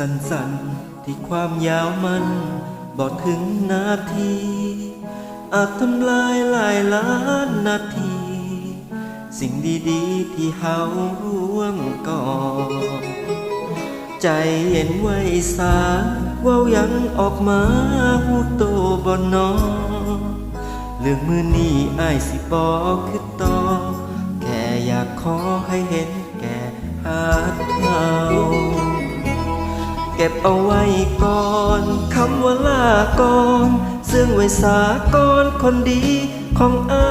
สั้นๆ ที่ความยาวมันบอกถึงนาที อาจทำลายหลายล้านนาที สิ่งดีๆ ที่เฮาร่วมก่อนใจเย็นไว้สาว้ายังออกมาหูโตบ่นอเรื่องมือนี้อายสิบอกคือต่อแค่อยากขอให้เห็น เอาไว้ก่อนคำว่าลาก่อนซึ่งไว้สากอนคนดีของอา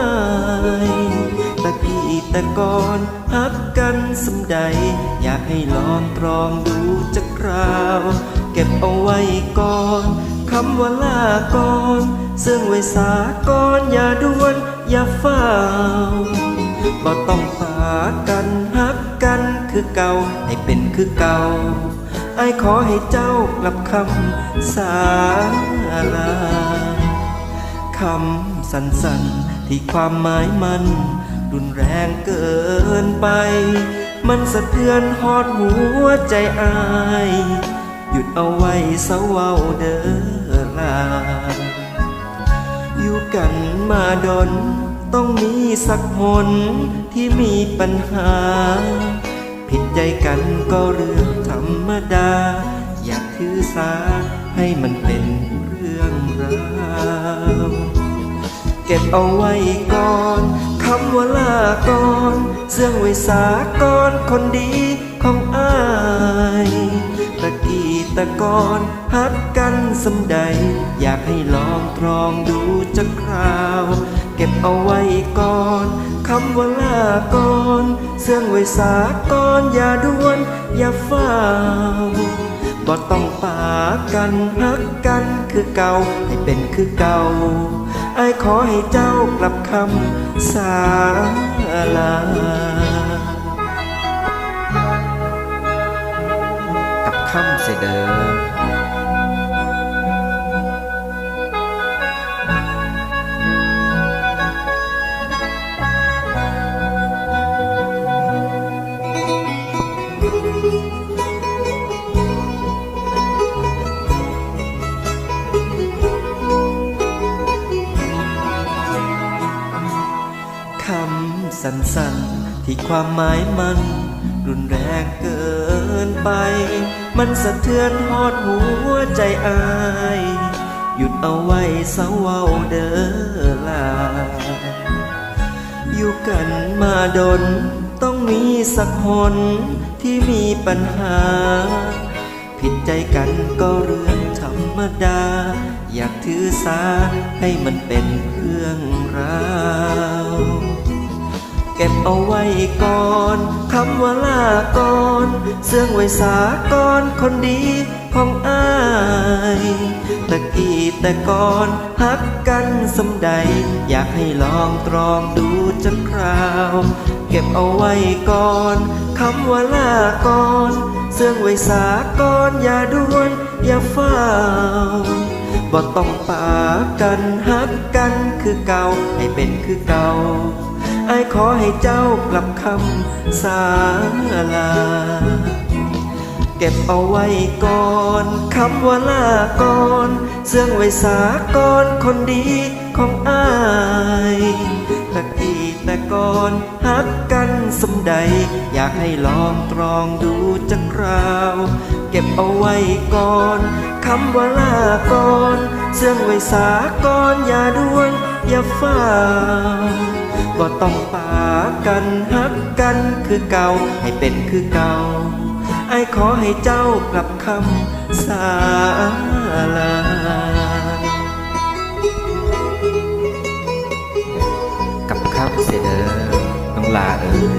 ยตะกี้แต่ก่อนฮักกันสำใด อยากให้ลองตรองดูจักคราว เก็บเอาไว้ก่อนคำว่าลาก่อนซึ่งไว้สากอนอย่าด่วนอย่าเฝ้าบ่ต้องปากันฮักกันคือเก่าให้เป็นคือเก่า ไอ้ายขอให้เจ้ากลับคำสาลาคำสั้นๆที่ความหมายมัน รุนแรงเกินไป มันสะเทือนหอดหัวใจอาย หยุดเอาไว้เสาเว้าเด้อลา อยู่กันมาดน ต้องมีสักหนที่มีปัญหา ใจกันก็เรื่องธรรมดา อยากถือสาให้มันเป็นเรื่องราวเก็บเอาไว้ก่อนคำว่าลาก่อนเสื่องไว้สาก่อนคนดีของอาย กี้ตะกอนฮักกันสำใด อยากให้ลองตรองดูจักคราว เก็บเอาไว้ก่อนคำว่าลาก่อนเสื่องไว้สาก่อนอย่าด่วน อย่าเฝ้าบ่ต้องปากันฮักกันคือเก่าให้เป็นคือเก่าไอ้ขอให้เจ้ากลับคำสาลา คำเสยเดอคำสั้นๆ ที่ความหมายมันรุนแรงเกิน ไป มันสะเทือนหอดหัวใจอาย หยุดเอาไว้เสาเว้าเด้อลา อยู่กันมาดน ต้องมีสักหนที่มีปัญหา ผิดใจกันก็เรื่องธรรมดา อยากถือสาให้มันเป็นเรื่องราว เก็บเอาไว้ก่อนำว่าลาก่อนเสื่องไว้สาก่อนคนดีของอายตะกี้แต่ก่อนฮักกันสำใด อยากให้ลองตรองดูจักคราว เก็บเอาไว้ก่อนคำว่าลาก่อนเสื่องไว้สาก่อย่าด่วนอย่าเฝ้าบ่ต้องปากันฮักกันคือเก่าให้เป็นคือเก่า ไอ้ขอให้เจ้ากลับคำสาลา เก็บเอาไว้ก่อนคำว่าลาก่อนเสื่องไว้สาก่อนคนดีของอายตะกี้แต่ก่อนฮักกันสำใด อยากให้ลองตรองดูจักคราว เก็บเอาไว้ก่อนคำว่าลาก่อนเสื่องไว้สาก่อนอย่าด่วนอย่าเฝ้า ก็ต้องปากันฮักกันคือเก่าให้เป็นคือเก่าไอ้ขอให้เจ้ากลับคำสาลากับคำเสยเดอน้องลาเอ๋ย